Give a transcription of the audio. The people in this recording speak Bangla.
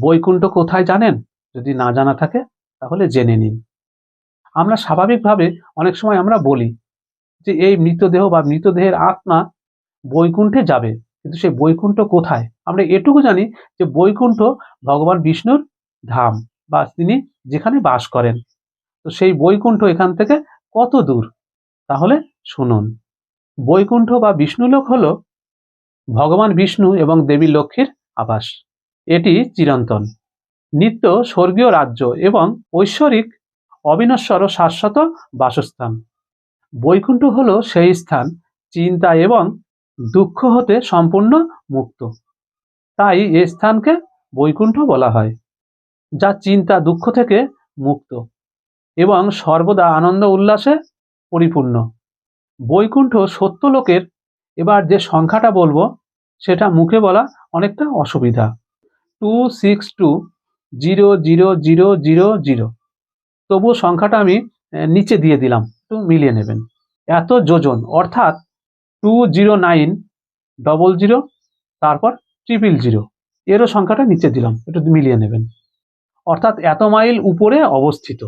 বৈকুণ্ঠ কোথায় জানেন? যদি না জানা থাকে, তাহলে জেনে নিন। আমরা স্বাভাবিকভাবে অনেক সময় আমরা বলি যে, এই মৃতদেহ বা মৃতদেহের আত্মা বৈকুণ্ঠে যাবে, কিন্তু সেই বৈকুণ্ঠ কোথায়? আমরা এটুকু জানি যে, বৈকুণ্ঠ ভগবান বিষ্ণুর ধাম বা তিনি যেখানে বাস করেন। তো সেই বৈকুণ্ঠ এখান থেকে কত দূর? তাহলে শুনুন। বৈকুণ্ঠ বা বিষ্ণুলোক হল ভগবান বিষ্ণু এবং দেবী লক্ষ্মীর আবাস। এটি চিরন্তন। নিত্য স্বর্গীয় রাজ্য এবং ঐশ্বরিক অবিনশ্বর শাশ্বত বাসস্থান। বৈকুণ্ঠ হল সেই স্থান, চিন্তা এবং দুঃখ হতে সম্পূর্ণ মুক্ত। তাই এ স্থানকে বৈকুণ্ঠ বলা হয়, যা চিন্তা দুঃখ থেকে মুক্ত এবং সর্বদা আনন্দ উল্লাসে পরিপূর্ণ। বৈকুণ্ঠ সত্য লোকের এবার যে সংখ্যাটা বলব, সেটা মুখে বলা অনেকটা অসুবিধা। Two six two zero zero zero zero zero তবুও সংখ্যাটা আমি নিচে দিয়ে দিলাম, একটু মিলিয়ে নেবেন। এত যোজন, অর্থাৎ two zero nine double zero তারপর ট্রিপল জিরো এরও সংখ্যাটা নিচে দিলাম, একটু মিলিয়ে নেবেন। অর্থাৎ এত মাইল উপরে অবস্থিত।